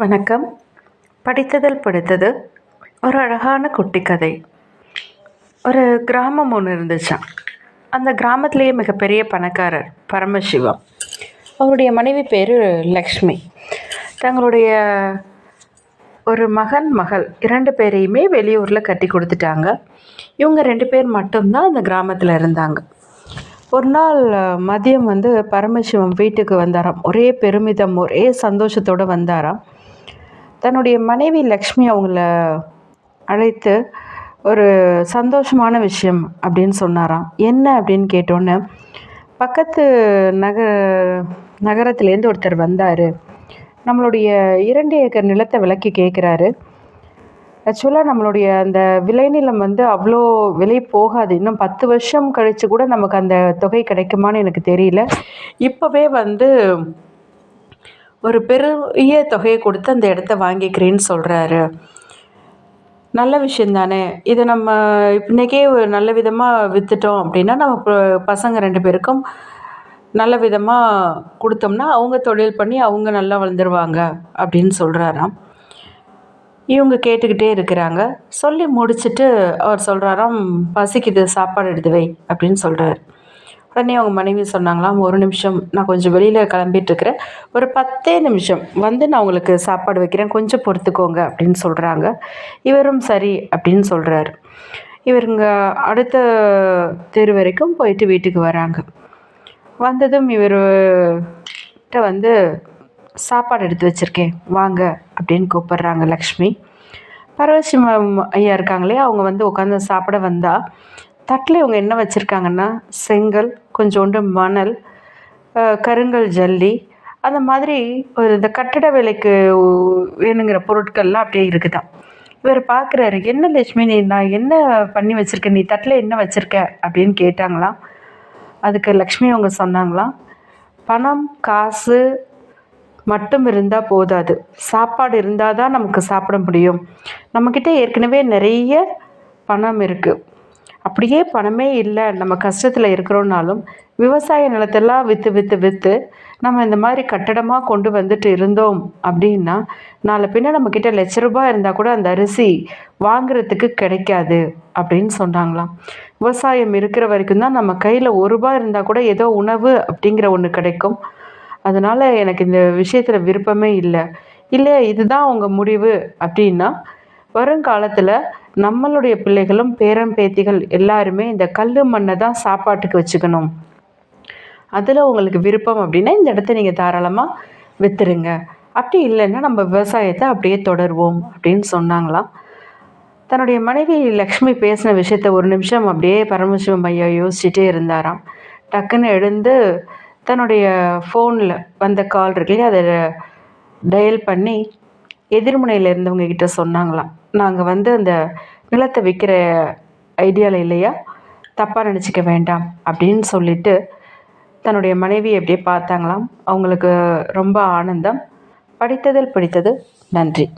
வணக்கம். படித்ததில் படித்தது ஒரு அழகான குட்டி கதை ஒரு கிராமம் ஒன்று இருந்துச்சான் அந்த கிராமத்திலேயே மிகப்பெரிய பணக்காரர் பரமசிவம். அவருடைய மனைவி பேர் லக்ஷ்மி. தங்களுடைய ஒரு மகன் மகள் இரண்டு பேரையுமே வெளியூரில் கட்டி கொடுத்துட்டாங்க. இவங்க ரெண்டு பேர் மட்டும்தான் அந்த கிராமத்தில் இருந்தாங்க. ஒரு நாள் மதியம் வந்து பரமசிவம் வீட்டுக்கு வந்தாராம். ஒரே பெருமிதம் ஒரே சந்தோஷத்தோடு வந்தாராம். தன்னுடைய மனைவி லக்ஷ்மி அவங்கள அழைத்து ஒரு சந்தோஷமான விஷயம் அப்படின்னு சொன்னாராம். என்ன அப்படின்னு கேட்டோன்னே பக்கத்து நக நகரத்துலேருந்து ஒருத்தர் வந்தார். நம்மளுடைய இரண்டு ஏக்கர் நிலத்தை விலக்கி கேட்குறாரு ஆக்சுவலாக நம்மளுடைய அந்த விளைநிலம் வந்து அவ்வளோ விலை போகாது. இன்னும் பத்து வருஷம் கழித்து கூட நமக்கு அந்த தொகை கிடைக்குமான்னு எனக்கு தெரியல. இப்போவே வந்து ஒரு பெரிய தொகையை கொடுத்து அந்த இடத்த வாங்கிக்கிறேன்னு சொல்கிறாரு நல்ல விஷயந்தானே. இதை நம்ம இன்றைக்கே நல்ல விதமாக விற்றுட்டோம் அப்படின்னா நம்ம பசங்க ரெண்டு பேருக்கும் நல்ல விதமாக கொடுத்தோம்னா அவங்க தொழில் பண்ணி அவங்க நல்லா வளர்ந்துருவாங்க அப்படின்னு சொல்கிறாராம் இவங்க கேட்டுக்கிட்டே இருக்கிறாங்க. சொல்லி முடிச்சுட்டு அவர் சொல்கிறாராம் பசிக்குது சாப்பாடு எடுத்து வை அப்படின்னு சொல்கிறார் உடனே அவங்க மனைவி சொன்னாங்களாம் ஒரு நிமிஷம் நான் கொஞ்சம் வெளியில் கிளம்பிட்டுருக்கிறேன். ஒரு பத்தே நிமிஷம் வந்து நான் உங்களுக்கு சாப்பாடு வைக்கிறேன். கொஞ்சம் பொறுத்துக்கோங்க அப்படின்னு சொல்கிறாங்க இவரும் சரி அப்படின்னு சொல்கிறாரு இவருங்க அடுத்த தெரு வரைக்கும் போயிட்டு வீட்டுக்கு வராங்க. வந்ததும் இவர்கிட்ட வந்து சாப்பாடு எடுத்து வச்சுருக்கேன் வாங்க அப்படின்னு கூப்பிட்றாங்க லக்ஷ்மி. பரவசி ஐயா இருக்காங்களே அவங்க வந்து உட்காந்து சாப்பிட வந்தால் தட்டில் இவங்க என்ன வச்சுருக்காங்கன்னா செங்கல் கொஞ்சோண்டு மணல் கருங்கல் ஜல்லி அந்த மாதிரி ஒரு இந்த கட்டட வேலைக்கு வேணுங்கிற பொருட்கள்லாம் அப்படியே இருக்குதான் இவர் பார்க்குறாரு என்ன லட்சுமி நீ நான் என்ன பண்ணி வச்சுருக்கேன் நீ தட்டில் என்ன வச்சுருக்க? அப்படின்னு கேட்டாங்களாம். அதுக்கு லக்ஷ்மி அவங்க சொன்னாங்களாம் பணம் காசு மட்டும் இருந்தால் போதாது. சாப்பாடு இருந்தால் தான் நமக்கு சாப்பிட முடியும். நம்மக்கிட்ட ஏற்கனவே நிறைய பணம் இருக்குது அப்படியே பணமே இல்லை. நம்ம கஷ்டத்தில் இருக்கிறோன்னாலும் விவசாய நிலத்தெல்லாம் விற்று விற்று விற்று நம்ம இந்த மாதிரி கட்டடமாக கொண்டு வந்துட்டு இருந்தோம் அப்படின்னா நாளை பின்ன நம்மக்கிட்ட லட்ச ரூபாய் இருந்தால் கூட அந்த அரிசி வாங்குறதுக்கு கிடைக்காது அப்படின்னு சொன்னாங்களாம். விவசாயம் இருக்கிற வரைக்கும் தான் நம்ம கையில் ஒரு ரூபாய் இருந்தால் கூட ஏதோ உணவு அப்படிங்கிற ஒன்று கிடைக்கும். அதனால் எனக்கு இந்த விஷயத்தில் விருப்பமே இல்லை. இல்லை இதுதான் உங்கள் முடிவு அப்படின்னா வருங்காலத்தில் நம்மளுடைய பிள்ளைகளும் பேரன் பேத்திகள் எல்லாருமே இந்த கல் மண்ணை தான் சாப்பாட்டுக்கு வச்சுக்கணும். அதில் உங்களுக்கு விருப்பம் அப்படின்னா இந்த இடத்த நீங்கள் தாராளமாக விற்றுருங்க அப்படி இல்லைன்னா நம்ம விவசாயத்தை அப்படியே தொடருவோம் அப்படின்னு சொன்னாங்களாம். தன்னுடைய மனைவி லக்ஷ்மி பேசின விஷயத்த ஒரு நிமிஷம் அப்படியே பரமசிவம் ஐயா யோசிச்சுட்டே இருந்தாராம். டக்குன்னு எழுந்து தன்னுடைய ஃபோனில் வந்த கால் இருக்கு அதை டயல் பண்ணி எதிர்முனையில் இருந்தவங்க கிட்ட சொன்னாங்களாம். நாங்கள் வந்து அந்த நிலத்தை விற்கிற ஐடியாவில் இல்லையா? தப்பாக நினச்சிக்க வேண்டாம் அப்படின்னு சொல்லிட்டு தன்னுடைய மனைவி அப்படியே பார்த்தாங்களாம். அவங்களுக்கு ரொம்ப ஆனந்தம். படித்ததில் பிடித்தது நன்றி.